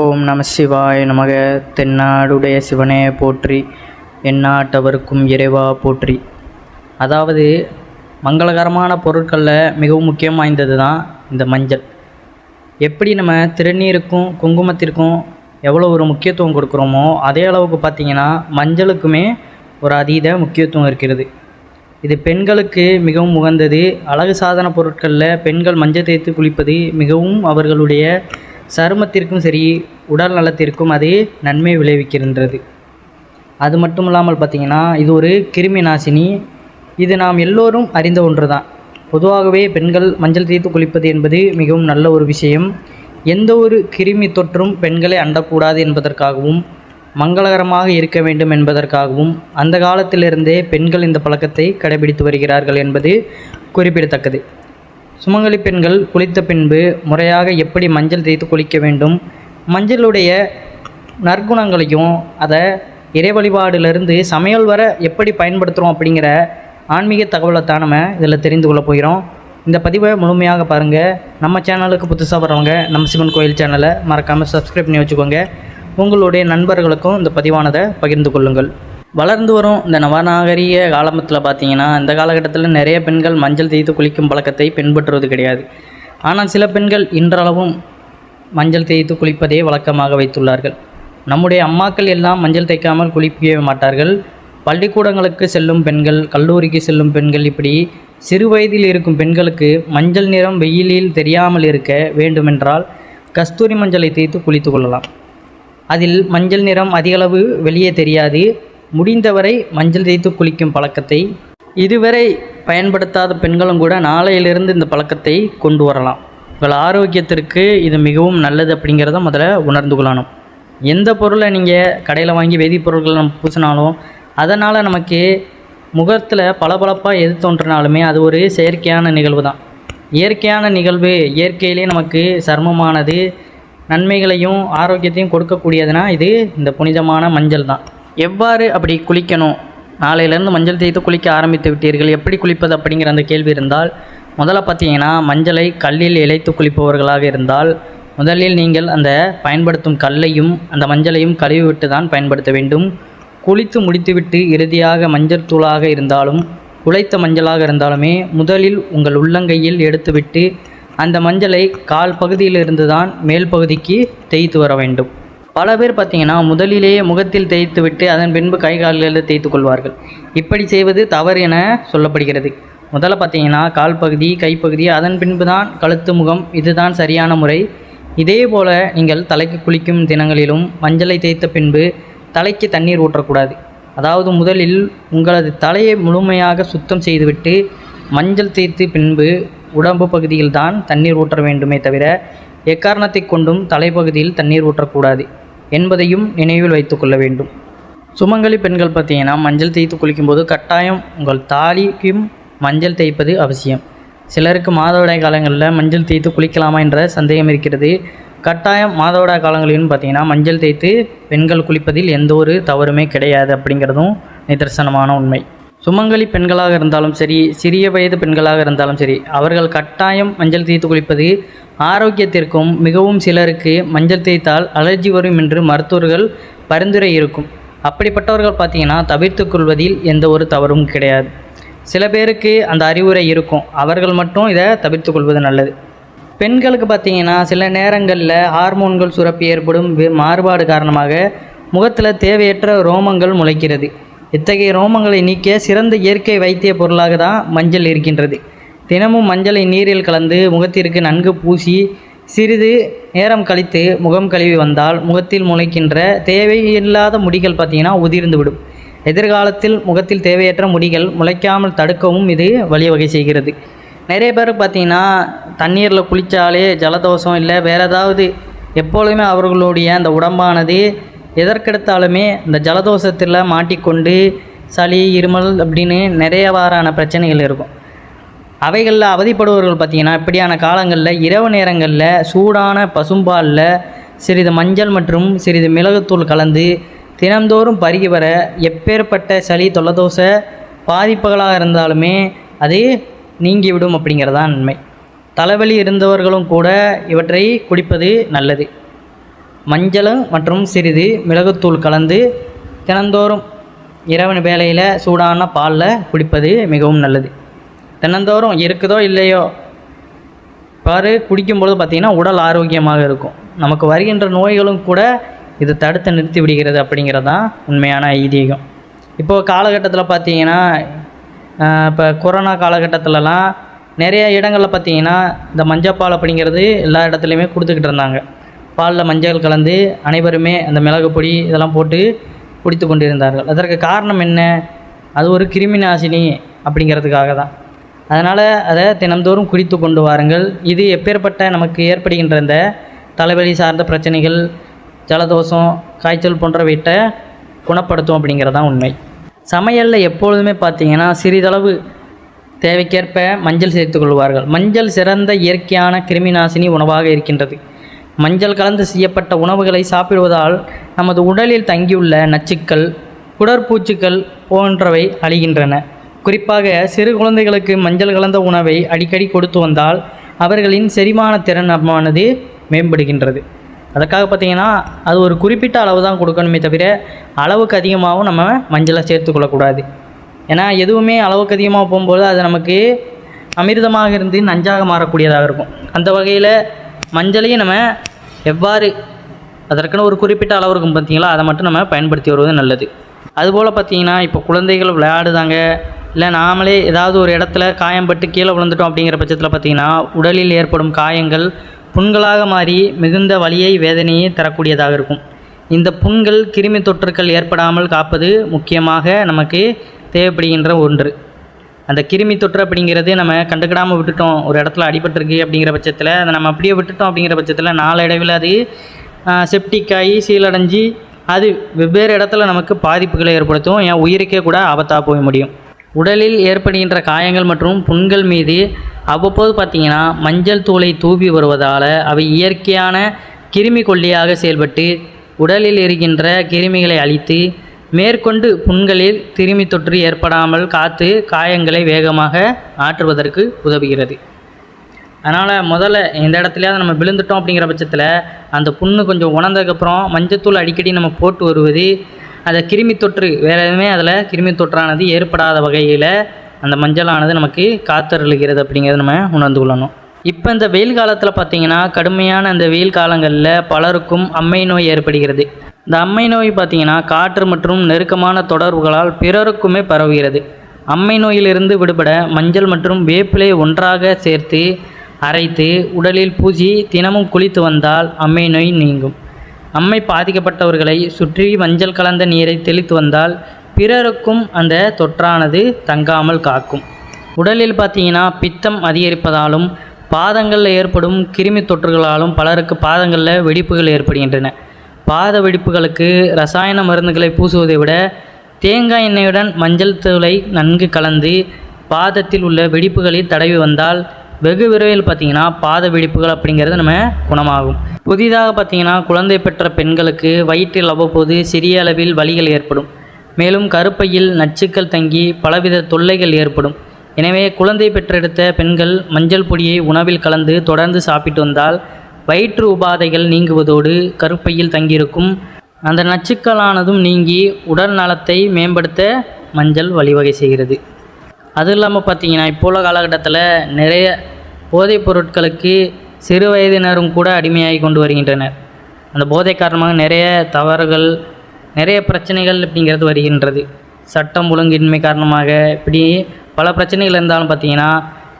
ஓம் நம சிவாய் நமக. தென்னாடுடைய சிவனே போற்றி எந்நாட்டவருக்கும் இறைவா போற்றி. அதாவது மங்களகரமான பொருட்களில் மிகவும் முக்கியம் வாய்ந்தது தான் இந்த மஞ்சள். எப்படி நம்ம திருநீருக்கும் குங்குமத்திற்கும் எவ்வளோ ஒரு முக்கியத்துவம் கொடுக்குறோமோ அதே அளவுக்கு பார்த்திங்கன்னா மஞ்சளுக்குமே ஒரு அதீத முக்கியத்துவம் இருக்கிறது. இது பெண்களுக்கு மிகவும் உகந்தது. அழகு சாதன பொருட்களில் பெண்கள் மஞ்சள் தேய்த்து குளிப்பது மிகவும் அவர்களுடைய சருமத்திற்கும் சரி உடல் நலத்திற்கும் அது நன்மை விளைவிக்கின்றது. அது மட்டும் இல்லாமல் பார்த்திங்கன்னா இது ஒரு கிருமி நாசினி. இது நாம் எல்லோரும் அறிந்த ஒன்று தான் பொதுவாகவே பெண்கள் மஞ்சள் தேய்த்து குளிப்பது என்பது மிகவும் நல்ல ஒரு விஷயம். எந்த ஒரு கிருமி தொற்றும் பெண்களை அண்டக்கூடாது என்பதற்காகவும் மங்களகரமாக இருக்க வேண்டும் என்பதற்காகவும் அந்த காலத்திலிருந்தே பெண்கள் இந்த பழக்கத்தை கடைபிடித்து வருகிறார்கள் என்பது குறிப்பிடத்தக்கது. சுமங்கலி பெண்கள் குளித்த பின்பு முறையாக எப்படி மஞ்சள் தேய்த்து குளிக்க வேண்டும்? மஞ்சளுடைய நற்குணங்களையும் அதை இறை வழிபாடுலேருந்து சமையல் வர எப்படி பயன்படுத்துகிறோம் அப்படிங்கிற ஆன்மீக தகவலை தான் நம்ம இதில் தெரிந்து கொள்ள போகிறோம். இந்த பதிவை முழுமையாக பாருங்கள் நம்ம சேனலுக்கு புதுசாக வரவங்க நம்ம சிவன் கோயில் சேனலை மறக்காமல் சப்ஸ்கிரைப் பண்ணி வச்சுக்கோங்க. உங்களுடைய நண்பர்களுக்கும் இந்த பதிவானதை பகிர்ந்து கொள்ளுங்கள். வளர்ந்து வரும். இந்த நவநாகரிக காலத்தில் பார்த்தீங்கன்னா இந்த காலகட்டத்தில் நிறைய பெண்கள் மஞ்சள் தேய்த்து குளிக்கும் பழக்கத்தை பின்பற்றுவது கிடையாது. ஆனால் சில பெண்கள் இன்றளவும் மஞ்சள் தேய்த்து குளிப்பதே வழக்கமாக வைத்துள்ளார்கள். நம்முடைய அம்மாக்கள் எல்லாம் மஞ்சள் தேய்க்காமல் குளிக்கவே மாட்டார்கள். பள்ளிக்கூடங்களுக்கு செல்லும் பெண்கள் கல்லூரிக்கு செல்லும் பெண்கள் இப்படி சிறு வயதில் இருக்கும் பெண்களுக்கு மஞ்சள் நிறம் வெயிலில் தெரியாமல் இருக்க வேண்டுமென்றால் கஸ்தூரி மஞ்சளை தேய்த்து குளித்து கொள்ளலாம். அதில் மஞ்சள் நிறம் அதிகளவு வெளியே தெரியாது. முடிந்தவரை மஞ்சள் தேய்த்து குளிக்கும் பழக்கத்தை இதுவரை பயன்படுத்தாத பெண்களும் கூட நாளையிலிருந்து இந்த பழக்கத்தை கொண்டு வரலாம். உங்கள் ஆரோக்கியத்திற்கு இது மிகவும் நல்லது அப்படிங்கிறத முதல்ல உணர்ந்து கொள்ளணும். எந்த பொருளை நீங்கள் கடையில் வாங்கி வேதிப்பொருட்கள் நம்ம பூசினாலும் அதனால் நமக்கு முகத்தில் பளபளப்பாக எது தோன்றினாலுமே அது ஒரு செயற்கையான நிகழ்வு தான். இயற்கையான நிகழ்வு இயற்கையிலே நமக்கு சர்மமானது நன்மைகளையும் ஆரோக்கியத்தையும் கொடுக்கக்கூடியதுனால் இது இந்த புனிதமான மஞ்சள் தான். எவ்வாறு அப்படி குளிக்கணும்? நாளையிலேருந்து மஞ்சள் தேய்த்து குளிக்க ஆரம்பித்து விட்டீர்கள். எப்படி குளிப்பது அப்படிங்கிற அந்த கேள்வி இருந்தால் முதல்ல பார்த்தீங்கன்னா மஞ்சளை கல்லில் இழைத்து குளிப்பவர்களாக இருந்தால் முதலில் நீங்கள் அந்த பயன்படுத்தும் கல்லையும் அந்த மஞ்சளையும் கழுவி விட்டு தான் பயன்படுத்த வேண்டும். குளித்து முடித்துவிட்டு இறுதியாக மஞ்சள் தூளாக இருந்தாலும் உழைத்த மஞ்சளாக இருந்தாலுமே முதலில் உங்கள் உள்ளங்கையில் எடுத்துவிட்டு அந்த மஞ்சளை கால் பகுதியிலிருந்து தான் மேல் பகுதிக்கு தேய்த்து வர வேண்டும். பல பேர் பார்த்தீங்கன்னா முதலிலேயே முகத்தில் தேய்த்து விட்டு அதன் பின்பு கை கால்களில் தேய்த்து கொள்வார்கள். இப்படி செய்வது தவறு என சொல்லப்படுகிறது. முதல்ல பார்த்தீங்கன்னா கால் பகுதி கைப்பகுதி அதன் பின்பு தான் கழுத்து முகம். இதுதான் சரியான முறை. இதே போல் நீங்கள் தலைக்கு குளிக்கும் தினங்களிலும் மஞ்சளை தேய்த்த பின்பு தலைக்கு தண்ணீர் ஊற்றக்கூடாது. அதாவது முதலில் உங்களது தலையை முழுமையாக சுத்தம் செய்துவிட்டு மஞ்சள் தேய்த்து பின்பு உடம்பு பகுதியில் தான் தண்ணீர் ஊற்ற வேண்டுமே தவிர எக்காரணத்தை கொண்டும் தலைப்பகுதியில் தண்ணீர் ஊற்றக்கூடாது. என்பதையும் நினைவில் வைத்துக்கொள்ள வேண்டும். சுமங்கலி பெண்கள் பார்த்தீங்கன்னா மஞ்சள் தேய்த்து குளிக்கும்போது கட்டாயம் உங்கள் தாலிக்கும் மஞ்சள் தேய்ப்பது அவசியம். சிலருக்கு மாதவிடாய் காலங்களில் மஞ்சள் தேய்த்து குளிக்கலாமா என்ற சந்தேகம் இருக்கிறது. கட்டாயம் மாதவிடாய் காலங்களிலும் பார்த்தீங்கன்னா மஞ்சள் தேய்த்து பெண்கள் குளிப்பதில் எந்த ஒரு தவறுமே கிடையாது அப்படிங்கிறதும் நிதர்சனமான உண்மை. சுமங்கலி பெண்களாக இருந்தாலும் சரி சிறிய வயது பெண்களாக இருந்தாலும் சரி அவர்கள் கட்டாயம் மஞ்சள் தேய்த்து குளிப்பது ஆரோக்கியத்திற்கும் மிகவும் சிலருக்கு மஞ்சள் தேய்த்தால் அலர்ஜி வரும் என்று மருத்துவர்கள் பரிந்துரை இருக்கும். அப்படிப்பட்டவர்கள் பார்த்தீங்கன்னா தவிர்த்து கொள்வதில் எந்த ஒரு தவறும் கிடையாது. சில பேருக்கு அந்த அறிவுரை இருக்கும். அவர்கள் மட்டும் இதை தவிர்த்து கொள்வது நல்லது. பெண்களுக்கு பார்த்தீங்கன்னா சில நேரங்களில் ஹார்மோன்கள் சுரப்பி ஏற்படும் மாறுபாடு காரணமாக முகத்தில் தேவையற்ற ரோமங்கள் முளைக்கிறது. இத்தகைய ரோமங்களை நீக்க சிறந்த இயற்கை வைத்திய பொருளாக தான் மஞ்சள் இருக்கின்றது. தினமும் மஞ்சளை நீரில் கலந்து முகத்திற்கு நன்கு பூசி சிறிது நேரம் கழித்து முகம் கழுவி வந்தால் முகத்தில் முளைக்கின்ற தேவையில்லாத முடிகள் பார்த்திங்கன்னா உதிர்ந்துவிடும். எதிர்காலத்தில் முகத்தில் தேவையற்ற முடிகள் முளைக்காமல் தடுக்கவும் இது வழிவகை செய்கிறது. நிறைய பேர் பார்த்தீங்கன்னா தண்ணீரில் குளித்தாலே ஜலதோஷம் இல்லை வேறு ஏதாவது எப்பொழுதுமே அவர்களுடைய அந்த உடம்பானது எதற்கெடுத்தாலுமே இந்த ஜலதோஷத்தில் மாட்டிக்கொண்டு சளி இருமல் அப்படின்னு நிறையவாறான பிரச்சனைகள் இருக்கும். அவைகளில் அவதிப்படுபவர்கள் பார்த்திங்கன்னா இப்படியான காலங்களில் இரவு நேரங்களில் சூடான பசும்பாலில் சிறிது மஞ்சள் மற்றும் சிறிது மிளகுத்தூள் கலந்து தினந்தோறும் பருகி வர எப்பேற்பட்ட சளி தொல்லதோஷ பாதிப்புகளாக இருந்தாலுமே அது நீங்கிவிடும் அப்படிங்கிறதான் உண்மை. தலைவலி இருந்தவர்களும் கூட இவற்றை குடிப்பது நல்லது. மஞ்சளும் மற்றும் சிறிது மிளகுத்தூள் கலந்து தினந்தோறும் இரவு வேலையில் சூடான பாலில் குடிப்பது மிகவும் நல்லது. தினந்தோறும் இருக்குதோ இல்லையோ? பாரு குடிக்கும்பொழுது பார்த்திங்கன்னா உடல் ஆரோக்கியமாக இருக்கும். நமக்கு வருகின்ற நோய்களும் கூட இது தடுத்து நிறுத்தி விடுகிறது அப்படிங்கிறது தான் உண்மையான ஐதீகம். இப்போது காலகட்டத்தில் பார்த்தீங்கன்னா இப்போ கொரோனா காலகட்டத்திலலாம் நிறைய இடங்களில் பார்த்தீங்கன்னா இந்த மஞ்சப்பால் அப்படிங்கிறது எல்லா இடத்துலையுமே கொடுத்துக்கிட்டு இருந்தாங்க. பாலில் மஞ்சள் கலந்து அனைவருமே அந்த மிளகு பொடி இதெல்லாம் போட்டு குடித்து கொண்டிருந்தார்கள். அதற்கு காரணம் என்ன? அது ஒரு கிருமி நாசினி அப்படிங்கிறதுக்காக தான். அதனால் அதை தினந்தோறும் குடித்து கொண்டு வாருங்கள். இது எப்பேற்பட்ட நமக்கு ஏற்படுகின்ற இந்த தலைவலி சார்ந்த பிரச்சனைகள் ஜலதோஷம் காய்ச்சல் போன்றவற்றை குணப்படுத்தும் அப்படிங்கிறதான் உண்மை. சமையலில் எப்பொழுதுமே பார்த்தீங்கன்னா சிறிதளவு தேவைக்கேற்ப மஞ்சள் சேர்த்து கொள்வார்கள். மஞ்சள் சிறந்த இயற்கையான கிருமிநாசினி உணவாக இருக்கின்றது. மஞ்சள் கலந்து செய்யப்பட்ட உணவுகளை சாப்பிடுவதால் நமது உடலில் தங்கியுள்ள நச்சுக்கள் குடற்பூச்சுக்கள் போன்றவை அழிகின்றன. குறிப்பாக சிறு குழந்தைகளுக்கு மஞ்சள் கலந்த உணவை அடிக்கடி கொடுத்து வந்தால் அவர்களின் செரிமான திறனமானது மேம்படுகின்றது. அதுக்காக பார்த்தீங்கன்னா அது ஒரு குறிப்பிட்ட அளவு தான் கொடுக்கணுமே தவிர அளவுக்கு அதிகமாகவும் நம்ம மஞ்சளை சேர்த்துக்கொள்ளக்கூடாது ஏன்னா எதுவுமே அளவுக்கு அதிகமாக போகும்போது அது நமக்கு அமிர்தமாக இருந்து நஞ்சாக மாறக்கூடியதாக இருக்கும். அந்த வகையில் மஞ்சளையும் நம்ம எவ்வாறு அதற்குன்னு ஒரு குறிப்பிட்ட அளவு இருக்கும் பார்த்தீங்களா? அதை மட்டும் நம்ம பயன்படுத்தி வருவது நல்லது. அதுபோல் பார்த்தீங்கன்னா இப்போ குழந்தைகள் விளையாடுதாங்க இல்லை நாமளே ஏதாவது ஒரு இடத்துல காயம்பட்டு கீழே விழுந்துட்டோம் அப்படிங்கிற பட்சத்தில் பார்த்தீங்கன்னா உடலில் ஏற்படும் காயங்கள் புண்களாக மாறி மிகுந்த வலியை வேதனையை தரக்கூடியதாக இருக்கும். இந்த புண்கள் கிருமி தொற்றுக்கள் ஏற்படாமல் காப்பது முக்கியமாக நமக்கு தேவைப்படுகின்ற ஒன்று. அந்த கிருமி தொற்று அப்படிங்கிறது நம்ம கண்டுக்கிடாமல் விட்டுட்டோம். ஒரு இடத்துல அடிபட்டிருக்கு அப்படிங்கிற பட்சத்தில் அதை நம்ம அப்படியே விட்டுட்டோம் அப்படிங்கிற பட்சத்தில் நாளடைவில் அது செப்டிக் ஆகி சீலடைஞ்சு அது வெவ்வேறு இடத்துல நமக்கு பாதிப்புகளை ஏற்படுத்தும். என் உயிருக்கே கூட ஆபத்தாக போய் முடியும். உடலில் ஏற்படுகின்ற காயங்கள் மற்றும் புண்கள் மீது அவ்வப்போது பார்த்திங்கன்னா மஞ்சள் தூளை தூவி வருவதால் அவை இயற்கையான கிருமி கொல்லியாக செயல்பட்டு உடலில் இருக்கின்ற கிருமிகளை அழித்து மேற்கொண்டு புண்களில் கிருமி தொற்று ஏற்படாமல் காத்து காயங்களை வேகமாக ஆற்றுவதற்கு உதவுகிறது. அதனால் முதல்ல இந்த இடத்துலையாவது நம்ம விழுந்துட்டோம் அப்படிங்கிற பட்சத்தில் அந்த புண்ணு கொஞ்சம் உணர்ந்ததுக்கப்புறம் மஞ்சத்தூள் அடிக்கடி நம்ம போட்டு வருவது அதை கிருமி தொற்று வேறு எதுவுமே அதில் கிருமி தொற்றானது ஏற்படாத வகையில் அந்த மஞ்சளானது நமக்கு காத்தருளுகிறது அப்படிங்கிறத நம்ம உணர்ந்து கொள்ளணும். இப்போ இந்த வெயில் காலத்தில் பார்த்தீங்கன்னா கடுமையான அந்த வெயில் காலங்களில் பலருக்கும் அம்மை நோய் ஏற்படுகிறது. இந்த அம்மை நோய் பார்த்தீங்கன்னா காற்று மற்றும் நெருக்கமான தொடர்புகளால் பிறருக்குமே பரவுகிறது. அம்மை நோயிலிருந்து விடுபட மஞ்சள் மற்றும் வேப்பிலை ஒன்றாக சேர்த்து அரைத்து உடலில் பூசி தினமும் குளித்து வந்தால் அம்மை நோய் நீங்கும். அம்மை பாதிக்கப்பட்டவர்களை சுற்றி மஞ்சள் கலந்த நீரை தெளித்து வந்தால் பிறருக்கும் அந்த தொற்றானது தங்காமல் காக்கும். உடலில் பார்த்தீங்கன்னா பித்தம் அதிகரிப்பதாலும் பாதங்களில் ஏற்படும் கிருமி தொற்றுகளாலும் பலருக்கு பாதங்களில் வெடிப்புகள் ஏற்படுகின்றன. பாத வெடிப்புகளுக்கு ரசாயன மருந்துகளை பூசுவதை விட தேங்காய் எண்ணெயுடன் மஞ்சள் தூளை நன்கு கலந்து பாதத்தில் உள்ள வெடிப்புகளில் தடவி வந்தால் வெகு விரைவில் பார்த்தீங்கன்னா பாத வெடிப்புகள் அப்படிங்கிறது நம்ம குணமாகும். புதிதாக பார்த்தீங்கன்னா குழந்தை பெற்ற பெண்களுக்கு வயிற்றில் அவ்வப்போது சிறிய அளவில் வலிகள் ஏற்படும். மேலும் கருப்பையில் நச்சுக்கள் தங்கி பலவித தொல்லைகள் ஏற்படும். எனவே குழந்தை பெற்றெடுத்த பெண்கள் மஞ்சள் பொடியை உணவில் கலந்து தொடர்ந்து சாப்பிட்டு வந்தால் வயிற்று உபாதைகள் நீங்குவதோடு கருப்பையில் தங்கியிருக்கும். அந்த நச்சுக்களானதும் நீங்கி உடல் நலத்தை மேம்படுத்த மஞ்சள் வழிவகை செய்கிறது. அதுவும் இல்லாமல் பார்த்தீங்கன்னா இப்போ உள்ள காலகட்டத்தில் நிறைய போதைப் பொருட்களுக்கு சிறு வயதினரும் கூட அடிமையாகி கொண்டு வருகின்றனர். அந்த போதை காரணமாக நிறைய தவறுகள் நிறைய பிரச்சனைகள் அப்படிங்கிறது வருகின்றது. சட்டம் ஒழுங்கின்மை காரணமாக இப்படி பல பிரச்சனைகள் இருந்தாலும் பார்த்தீங்கன்னா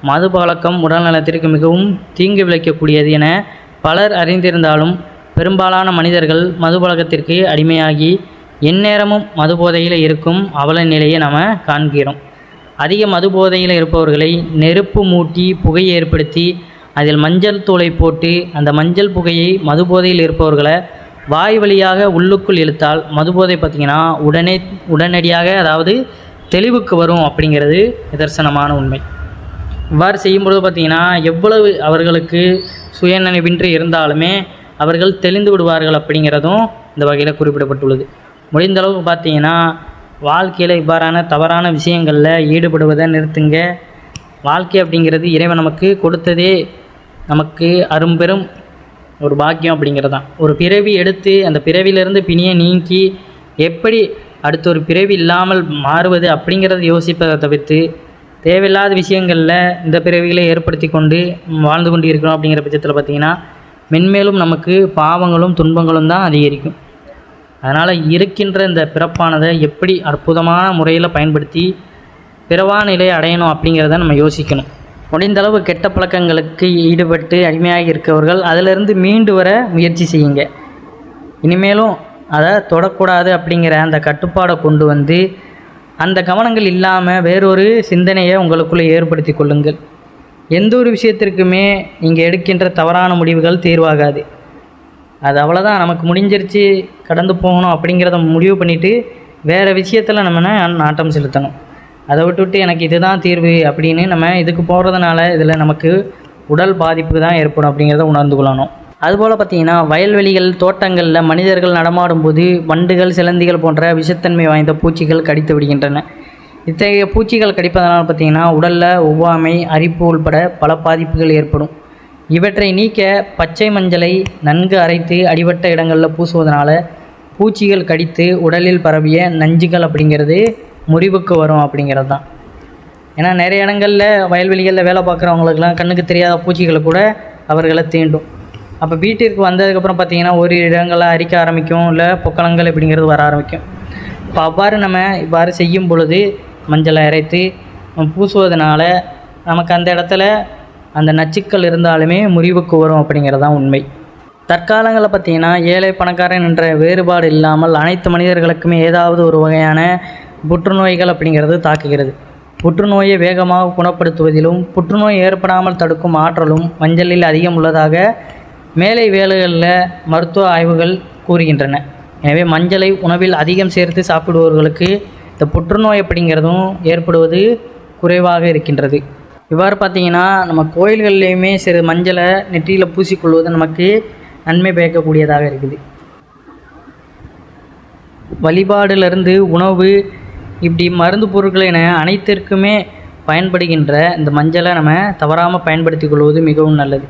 மது பழக்கம் உடல் நலத்திற்கு மிகவும் தீங்கு விளைவிக்கக்கூடியது என பலர் அறிந்திருந்தாலும் பெரும்பாலான மனிதர்கள் மது பழக்கத்திற்கு அடிமையாகி எந்நேரமும் மது போதையில் இருக்கும் அவல நிலையை நாம் காண்கிறோம். அதிக மது போதையில் இருப்பவர்களை நெருப்பு மூட்டி புகையை ஏற்படுத்தி அதில் மஞ்சள் தூளை போட்டு அந்த மஞ்சள் புகையை மது போதையில் இருப்பவர்களை வாய் வழியாக உள்ளுக்குள் இழுத்தால் மது போதை பார்த்திங்கன்னா உடனே உடனடியாக அதாவது தெளிவுக்கு வரும் அப்படிங்கிறது நிதர்சனமான உண்மை. இவ்வாறு செய்யும்பொழுது பார்த்திங்கன்னா எவ்வளவு அவர்களுக்கு சுயநினைவின்றி இருந்தாலுமே அவர்கள் தெளிந்து விடுவார்கள் அப்படிங்கிறதும் இந்த வகையில் குறிப்பிடப்பட்டுள்ளது. முடிந்தளவுக்கு பார்த்தீங்கன்னா வாழ்க்கையில் இவ்வாறான தவறான விஷயங்களில் ஈடுபடுவதை நிறுத்துங்க. வாழ்க்கை அப்படிங்கிறது இறைவன் நமக்கு கொடுத்ததே நமக்கு அரும்பெரும் ஒரு பாக்கியம் அப்படிங்கிறது தான் ஒரு பிறவி எடுத்து அந்த பிறவியிலிருந்து பிணியை நீக்கி எப்படி அடுத்த ஒரு பிறவி இல்லாமல் மாறுவது அப்படிங்கிறத யோசிப்பதை தவிர்த்து தேவையில்லாத விஷயங்களில் இந்த பிறவிகளை ஏற்படுத்தி கொண்டு வாழ்ந்து கொண்டு இருக்கிறோம் அப்படிங்கிற பட்சத்தில் பார்த்திங்கன்னா மென்மேலும் நமக்கு பாவங்களும் துன்பங்களும் தான் அதிகரிக்கும். அதனால் இருக்கின்ற இந்த பிறப்பானதை எப்படி அற்புதமான முறையில் பயன்படுத்தி பிறவா நிலையை அடையணும் அப்படிங்கிறத நம்ம யோசிக்கணும். முடிந்தளவு கெட்ட பழக்கங்களுக்கு ஈடுபட்டு அடிமையாக இருக்கவர்கள் அதிலிருந்து மீண்டு வர முயற்சி செய்யுங்க. இனிமேலும் அதை தொடக்கூடாது அப்படிங்கிற அந்த கட்டுப்பாடை கொண்டு வந்து அந்த கவனங்கள் இல்லாமல் வேறொரு சிந்தனையை உங்களுக்குள்ளே ஏற்படுத்தி கொள்ளுங்கள். எந்த ஒரு விஷயத்திற்குமே நீங்கள் எடுக்கின்ற தவறான முடிவுகள் தீர்வாகாது. அது அவ்வளோதான் நமக்கு முடிஞ்சிருச்சு கடந்து போகணும் அப்படிங்கிறத முடிவு பண்ணிவிட்டு வேறு விஷயத்தில் நம்ம நாட்டம் செலுத்தணும். அதை விட்டுவிட்டு எனக்கு இதுதான் தீர்வு அப்படின்னு நம்ம இதுக்கு போகிறதுனால இதில் நமக்கு உடல் பாதிப்பு தான் ஏற்படும் அப்படிங்கிறத உணர்ந்து கொள்ளணும். அதுபோல் பார்த்தீங்கன்னா வயல்வெளிகள் தோட்டங்களில் மனிதர்கள் நடமாடும் போது வண்டுகள் சிலந்திகள் போன்ற விஷத்தன்மை வாய்ந்த பூச்சிகள் கடித்து விடுகின்றன. இத்தகைய பூச்சிகள் கடிப்பதனால் பார்த்தீங்கன்னா உடலில் ஒவ்வாமை அரிப்பு உள்பட பல பாதிப்புகள் ஏற்படும். இவற்றை நீக்க பச்சை மஞ்சளை நன்கு அரைத்து அடிபட்ட இடங்களில் பூசுவதனால பூச்சிகள் கடித்து உடலில் பரவிய நஞ்சுகள் அப்படிங்கிறது முறிவுக்கு வரும் அப்படிங்கிறது தான் ஏன்னா நிறைய இடங்களில் வயல்வெளிகளில் வேலை பார்க்குறவங்களுக்குலாம் கண்ணுக்கு தெரியாத பூச்சிகளை கூட அவர்களை தீண்டும். அப்போ வீட்டிற்கு வந்ததுக்கப்புறம் பார்த்தீங்கன்னா ஒரு இடங்களை அரிக்க ஆரம்பிக்கும் இல்லை பொக்கலங்கள் அப்படிங்கிறது வர ஆரம்பிக்கும். இப்போ அவ்வாறு நம்ம இவ்வாறு செய்யும் பொழுது மஞ்சளை அரைத்து பூசுவதனால நமக்கு அந்த இடத்துல அந்த நச்சுக்கள் இருந்தாலுமே முறிவுக்கு வரும் அப்படிங்கிறது தான் உண்மை. தற்காலங்களில் பார்த்தீங்கன்னா ஏழை பணக்காரன் என்ற வேறுபாடு இல்லாமல் அனைத்து மனிதர்களுக்குமே ஏதாவது ஒரு வகையான புற்றுநோய்கள் அப்படிங்கிறது தாக்குகிறது. புற்றுநோயை வேகமாக குணப்படுத்துவதிலும் புற்றுநோய் ஏற்படாமல் தடுக்கும் ஆற்றலும் மஞ்சளில் அதிகம் உள்ளதாக மேலை வேலைகளில் மருத்துவ ஆய்வுகள் கூறுகின்றன. எனவே மஞ்சளை உணவில் அதிகம் சேர்த்து சாப்பிடுபவர்களுக்கு இந்த புற்றுநோய் அப்படிங்கிறதும் ஏற்படுவது குறைவாக இருக்கின்றது. இவ்வாறு பார்த்தீங்கன்னா நம்ம கோயில்கள்லேயுமே சிறு மஞ்சளை நெற்றியில் பூசிக்கொள்வது நமக்கு நன்மை பயக்கக்கூடியதாக இருக்குது. வழிபாடுலேருந்து உணவு இப்படி மருந்து பொருட்கள் என அனைத்திற்குமே பயன்படுகின்ற இந்த மஞ்சளை நம்ம தவறாமல் பயன்படுத்திக் கொள்வது மிகவும் நல்லது.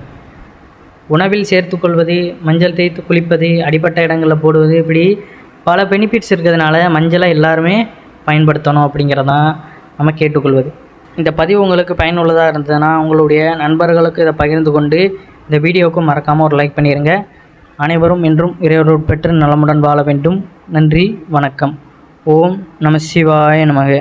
உணவில் சேர்த்துக்கொள்வது மஞ்சள் தேய்த்து குளிப்பது அடிப்பட்ட இடங்களில் போடுவது இப்படி பல பெனிஃபிட்ஸ் இருக்கிறதுனால மஞ்சளை எல்லாருமே பயன்படுத்தணும் அப்படிங்கிறதான் நம்ம கேட்டுக்கொள்வது. இந்த பதிவு உங்களுக்கு பயனுள்ளதாக இருந்ததுன்னா உங்களுடைய நண்பர்களுக்கு இதை பகிர்ந்து கொண்டு இந்த வீடியோவுக்கு மறக்காமல் ஒரு லைக் பண்ணிடுங்க அனைவரும் என்றும் இறைவரோடு பெற்று நலமுடன் வாழ வேண்டும். நன்றி வணக்கம். ஓம் நம சிவாய நமக.